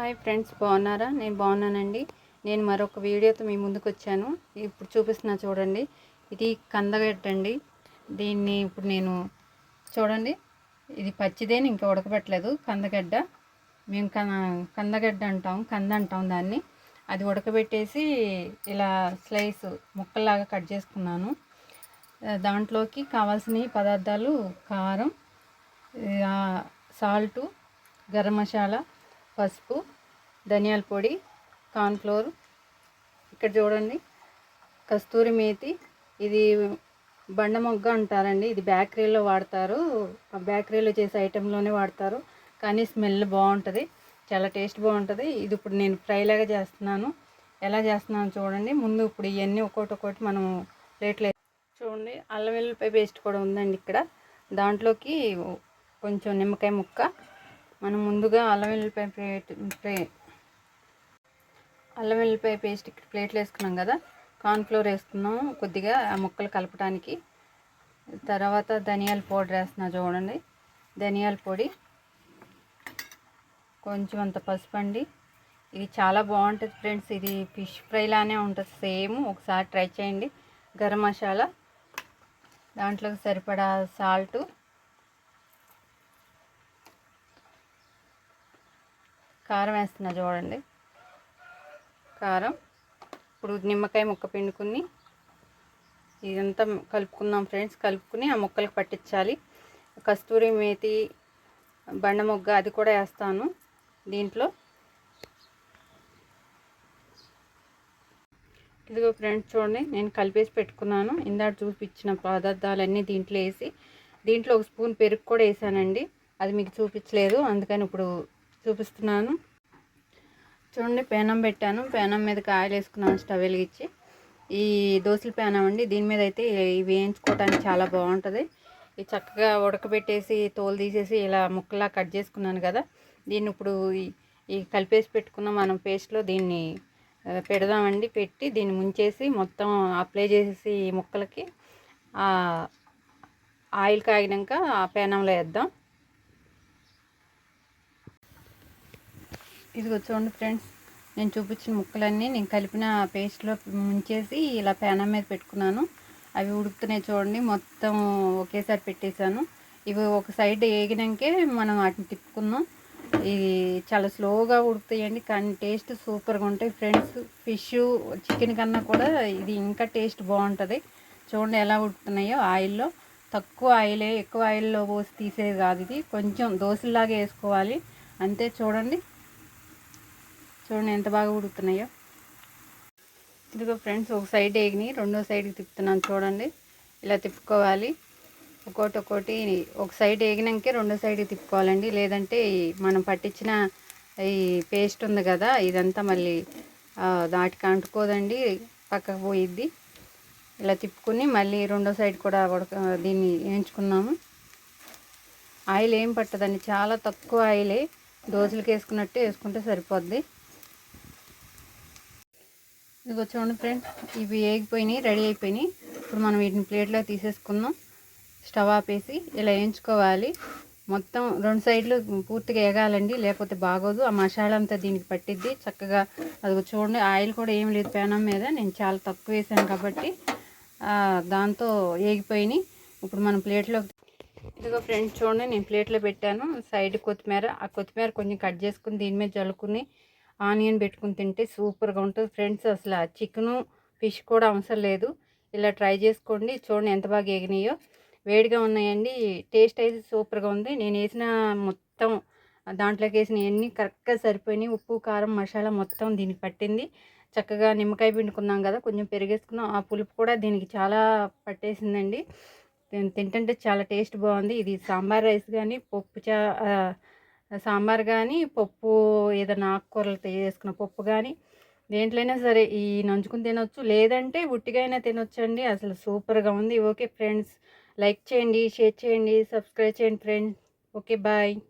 Hi friends బాగున్నారా? నేను బాగున్నానండి. నేను మరొక వీడియోతో మీ ముందుకు వచ్చాను. ఇప్పుడు చూపిస్తున్నా చూడండి. ఇది కందగడ్డ అండి. దీన్ని ఇప్పుడు నేను చూడండి. ఇది పచ్చిదేని ఇంకా ఉడకబెట్టలేదు. కందగడ్డ. మేము కందగడ్డ అంటాం కంద అంటాం దాన్ని. అది ఉడకబెట్టేసి ఇలా స్లైస్ ముక్కల్లాగా కట్ చేసుకున్నాను. దాంట్లోకి కావాల్సిన పదార్థాలు కారం సాల్టు గరం మసాలా పసుపు ధనియాల పొడి కార్న్ఫ్లోర్. ఇక్కడ చూడండి కస్తూరి మేతి. ఇది బండ మొగ్గ అంటారండి. ఇది బేకరీలో వాడతారు. బేకరీలో చేసే ఐటెంలోనే వాడతారు. కానీ స్మెల్ బాగుంటుంది. చాలా టేస్ట్ బాగుంటుంది. ఇది ఇప్పుడు నేను ఫ్రైలాగా చేస్తున్నాను. ఎలా చేస్తున్నాను చూడండి. ముందు ఇప్పుడు ఇవన్నీ ఒక్కొక్కటి ఒక్కొక్కటి మనం ప్లేట్లో చూడండి. అల్లం వెల్లుల్లిపాయ పేస్ట్ కూడా ఉందండి ఇక్కడ. దాంట్లోకి కొంచెం నిమ్మకాయ ముక్క మనం ముందుగా అల్లం వెల్లిపాయ ప్లే అల్లం వెల్లిపాయ పేస్ట్ ప్లేట్లు వేసుకున్నాం కదా. కార్న్ఫ్లోర్ వేసుకున్నాం కొద్దిగా ఆ ముక్కలు కలపడానికి తర్వాత ధనియాల పౌడర్ వేస్తున్నా చూడండి. ధనియాల పొడి కొంచెం అంత పసుపు అండి. ఇది చాలా బాగుంటుంది ఫ్రెండ్స్. ఇది ఫిష్ ఫ్రైలానే ఉంటుంది. సేమ్ ఒకసారి ట్రై చేయండి. గరం మసాలా దాంట్లోకి సరిపడా సాల్టు కారం వేస్తున్నా చూడండి. కారం. ఇప్పుడు నిమ్మకాయ ముక్క పిండుకుని ఇదంతా కలుపుకుందాం ఫ్రెండ్స్. కలుపుకుని ఆ ముక్కలకు పట్టించాలి. కస్తూరి మేతి బండ మొగ్గ అది కూడా వేస్తాను దీంట్లో. ఇదిగో ఫ్రెండ్స్ చూడండి నేను కలిపేసి పెట్టుకున్నాను. ఇందాక చూపించిన పదార్థాలన్నీ దీంట్లో వేసి దీంట్లో ఒక స్పూన్ పెరుగు కూడా వేసానండి. అది మీకు చూపించలేదు అందుకని ఇప్పుడు చూపిస్తున్నాను. చూడండి పేనం పెట్టాను. పేనం మీద కాయలు వేసుకున్నాను స్టవ్ వెలిగించి. ఈ దోశల పేనం అండి. దీని మీద అయితే ఇవి వేయించుకోవడానికి చాలా బాగుంటుంది. ఇది చక్కగా ఉడకబెట్టేసి తోలు తీసేసి ఇలా ముక్కలా కట్ చేసుకున్నాను కదా. దీన్ని ఇప్పుడు ఈ కలిపేసి పెట్టుకున్న మనం పేస్ట్లో దీన్ని పెడదామండి. పెట్టి దీన్ని ముంచేసి మొత్తం అప్లై చేసేసి ఈ ముక్కలకి ఆయిల్ కాగినాక ఆ పేనంలో వేద్దాం. ఇదిగో చూడండి ఫ్రెండ్స్ నేను చూపించిన ముక్కలన్నీ నేను కలిపిన పేస్ట్లో ముంచేసి ఇలా పేనం మీద పెట్టుకున్నాను. అవి ఉడుకుతున్నాయి చూడండి మొత్తం ఒకేసారి పెట్టేశాను. ఇవి ఒక సైడ్ వేగినాకే మనం వాటిని తిప్పుకుందాం. ఇది చాలా స్లోగా ఉడుకుతాయండి కానీ టేస్ట్ సూపర్గా ఉంటాయి ఫ్రెండ్స్. ఫిష్ చికెన్ కన్నా కూడా ఇది ఇంకా టేస్ట్ బాగుంటుంది. చూడండి ఎలా ఉడుకుతున్నాయో ఆయిల్లో. తక్కువ ఆయిలే ఎక్కువ ఆయిల్లో పోసి తీసేది కాదు ఇది. కొంచెం దోశలాగా వేసుకోవాలి. అంతే చూడండి. చూడండి ఎంత బాగా ఉడుకుతున్నాయో. ఇదిగో ఫ్రెండ్స్ ఒక సైడ్ ఎగినాయి రెండో సైడ్కి తిప్పుతున్నాను చూడండి. ఇలా తిప్పుకోవాలి. ఒక్కోటి ఒక్కోటి ఒక సైడ్ వేగినాకే రెండో సైడ్కి తిప్పుకోవాలండి. లేదంటే మనం పట్టించిన ఈ పేస్ట్ ఉంది కదా ఇదంతా మళ్ళీ దాటికి అంటుకోదండి పక్కకు పోయిద్ది. ఇలా తిప్పుకుని మళ్ళీ రెండో సైడ్ కూడా ఉడక దీన్ని వేయించుకున్నాము. ఆయిల్ ఏం పట్టదండి చాలా తక్కువ ఆయిలే. దోశలకు వేసుకున్నట్టు వేసుకుంటే సరిపోద్ది. ఇదిగో చూడండి ఫ్రెండ్స్ ఇవి వేగిపోయినాయి రెడీ అయిపోయినాయి. ఇప్పుడు మనం వీటిని ప్లేట్లో తీసేసుకుందాం. స్టవ్ ఆపేసి ఇలా వేయించుకోవాలి. మొత్తం రెండు సైడ్లు పూర్తిగా వేగాలండి లేకపోతే బాగోదు. ఆ మసాలా అంతా దీనికి పట్టిద్ది. చక్కగా అది చూడండి ఆయిల్ కూడా ఏం లేదు పేనం మీద. నేను చాలా తక్కువ వేసాను కాబట్టి దాంతో వేగిపోయినాయి. ఇప్పుడు మనం ప్లేట్లో ఇదిగో ఫ్రెండ్స్ చూడండి నేను ప్లేట్లో పెట్టాను. సైడ్ కొత్తిమీర ఆ కొత్తిమీర కొంచెం కట్ చేసుకుని దీని మీద జల్లుకుని ఆనియన్ పెట్టుకుని తింటే సూపర్గా ఉంటుంది. ఫ్రెండ్స్ అసలు చికెను ఫిష్ కూడా అవసరం లేదు. ఇలా ట్రై చేసుకోండి. చూడండి ఎంత బాగా ఎగినాయో. వేడిగా ఉన్నాయండి. టేస్ట్ అయితే సూపర్గా ఉంది. నేను వేసిన మొత్తం దాంట్లోకి వేసిన అన్నీ కరెక్ట్గా సరిపోయినాయి. ఉప్పు కారం మసాలా మొత్తం దీనికి పట్టింది. చక్కగా నిమ్మకాయ పిండుకున్నాం కదా కొంచెం పెరిగేసుకున్నాం. ఆ పులుపు కూడా దీనికి చాలా పట్టేసిందండి. తింటుంటే చాలా టేస్ట్ బాగుంది. ఇది సాంబార్ రైస్ కానీ పప్పు చా సాంబార్ కానీ పప్పు ఏదైనా ఆకుకూరలు చేసుకున్న పప్పు కానీ దేంట్లైనా సరే ఈ నంచుకుని తినొచ్చు. లేదంటే ఉట్టిగైనా తినొచ్చండి. అసలు సూపర్గా ఉంది. ఓకే ఫ్రెండ్స్ లైక్ చేయండి షేర్ చేయండి సబ్స్క్రైబ్ చేయండి ఫ్రెండ్స్ ఓకే బాయ్.